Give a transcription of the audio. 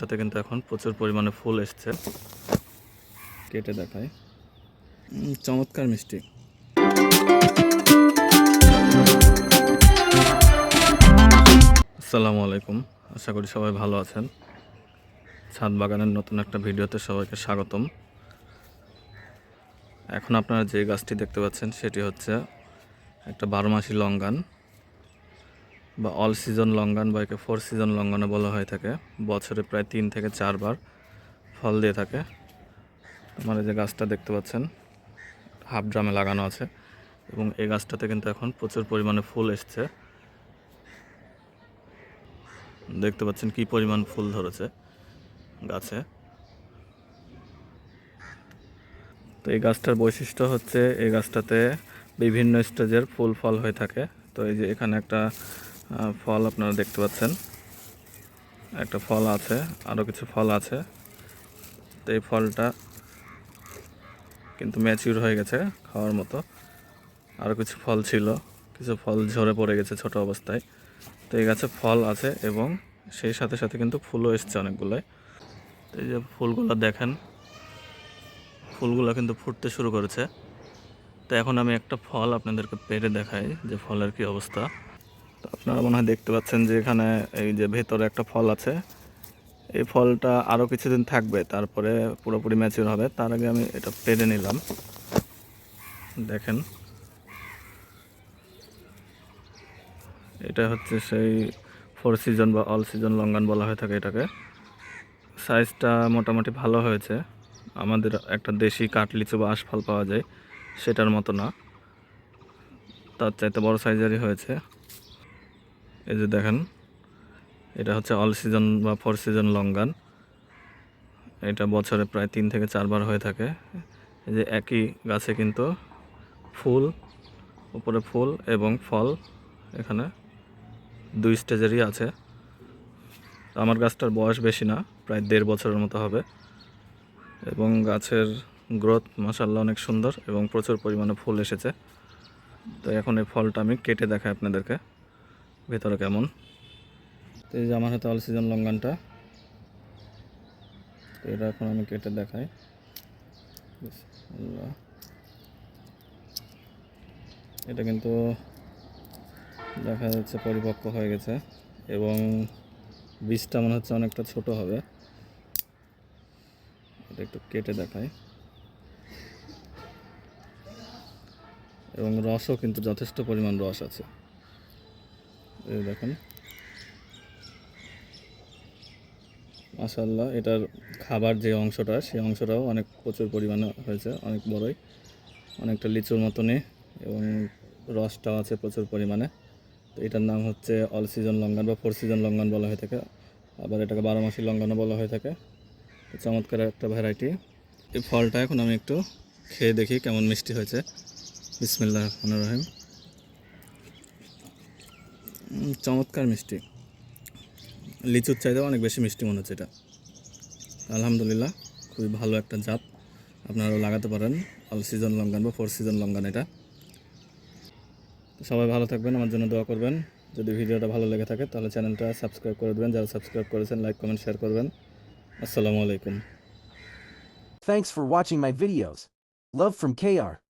গাছটাতে কিন্তু এখন প্রচুর পরিমাণে ফুল এসছে। কেটে দেখায় চমৎকার মিষ্টি। আসসালামু আলাইকুম। আশা করি সবাই ভালো আছেন। ছাদ বাগানের নতুন একটা ভিডিওতে সবাইকে স্বাগতম। এখন আপনারা যে গাছটি দেখতে পাচ্ছেন, সেটি হচ্ছে একটা বারোমাসি লঙ্গান। বা অল সিজন লঙ্গান বা একে ফোর সিজন লঙ্গানও বলা হয়ে থাকে। বছরে প্রায় তিন থেকে চারবার ফল দিয়ে থাকে। এই যে গাছটা দেখতে পাচ্ছেন হাফ ড্রামে লাগানো আছে এবং এই গাছটাতে কিন্তু এখন প্রচুর পরিমাণে ফুল এসছে। দেখতে পাচ্ছেন কি পরিমাণ ফুল ধরেছে গাছে। তো এই গাছটার বৈশিষ্ট্য হচ্ছে, এই গাছটাতে বিভিন্ন স্টেজের ফুল ফল হয়ে থাকে। তো এই যে এখানে একটা ফল আপনারা দেখতে পাচ্ছেন। একটা ফল আছে আরও কিছু ফল আছে। তো এই ফলটা কিন্তু ম্যাচিউর হয়ে গেছে খাওয়ার মতো। আরও কিছু ফল ছিল, কিছু ফল ঝরে পড়ে গেছে ছোট অবস্থায়। তো এই গাছে ফল আছে এবং সেই সাথে সাথে কিন্তু ফুলও এসছে অনেকগুলোই তো এই যে ফুলগুলো দেখেন, ফুলগুলো কিন্তু ফুটতে শুরু করেছে। তো এখন আমি একটা ফল আপনাদেরকে পেরে দেখাই যে ফলের কি অবস্থা। তো আপনারা মনে হয় দেখতে পাচ্ছেন যে এখানে এই যে ভেতরে একটা ফল আছে। এই ফলটা আরও কিছুদিন থাকবে, তারপরে পুরোপুরি ম্যাচিউর হবে। তার আগে আমি এটা পেরে নিলাম। দেখেন। এটা হচ্ছে সেই ফোর সিজন বা অল সিজন লঙ্গান বলা হয়ে থাকে এটাকে। সাইজটা মোটামুটি ভালো হয়েছে। আমাদের একটা দেশি কাঠলিচু বা আশফল পাওয়া যায়, সেটার মতো না। তার চাইতে বড় সাইজেরই হয়েছে। এই যে দেখেন, এটা হচ্ছে অল সিজন বা ফোর সিজন লঙ্গান এটা বছরে প্রায় তিন থেকে চারবার হয়ে থাকে। এই যে একই গাছে কিন্তু ফুল, উপরে ফুল এবং ফল এখানে দুই স্টেজেরই আছে। আমার গাছটার বয়স বেশি না, প্রায় দেড় বছরের মতো হবে। এবং গাছের গ্রোথ মাসাল্লাহ অনেক সুন্দর এবং প্রচুর পরিমাণে ফুল এসেছে। তো এখন এই ফলটা আমি কেটে দেখাই আপনাদেরকে। ভেতরে কেমন? তো এই যে আমার হাতে অল সিজন লঙ্গানটা তো এটা এখন আমি কেটে দেখাই। এটা কিন্তু দেখা যাচ্ছে পরিপক্ক হয়ে গেছে এবং বীজটা মনে হচ্ছে অনেকটা ছোট হবে। এটা একটু কেটে দেখাই। এবং রসও কিন্তু যথেষ্ট পরিমাণ রস আছে। দেখেন। মাসাল্লাহ এটার খাবার যে অংশটা সেই অংশটাও অনেক প্রচুর পরিমাণে হয়েছে, অনেক বড়ই, অনেকটা লিচুর মতনই এবং রসটাও আছে প্রচুর পরিমাণে। তো এটার নাম হচ্ছে অল সিজন লঙ্গান বা ফোর সিজন লঙ্গন বলা হয়ে থাকে, আবার এটাকে বারো মাসি লঙ্গানও বলা হয়ে থাকে। চমৎকার একটা ভ্যারাইটি এই ফলটা এখন আমি একটু খেয়ে দেখি কেমন মিষ্টি হয়েছে। বিসমিল্লাহ রহমান রহিম। চমৎকার মিষ্টি। লিচুর চাইতেও অনেক বেশি মিষ্টি মনে হচ্ছে এটা। আলহামদুলিল্লাহ, খুবই ভালো একটা জাত। আপনারাও লাগাতে পারেন। অল সিজন লঙ্গান বা ফোর সিজন লঙ্গান এটা। সবাই ভালো থাকবেন, আমার জন্য দোয়া করবেন। যদি ভিডিওটা ভালো লেগে থাকে, তাহলে চ্যানেলটা সাবস্ক্রাইব করে দেবেন। যারা সাবস্ক্রাইব করেছেন লাইক কমেন্ট শেয়ার করবেন। আসসালামু আলাইকুম। Thanks for watching my videos. Love from KR.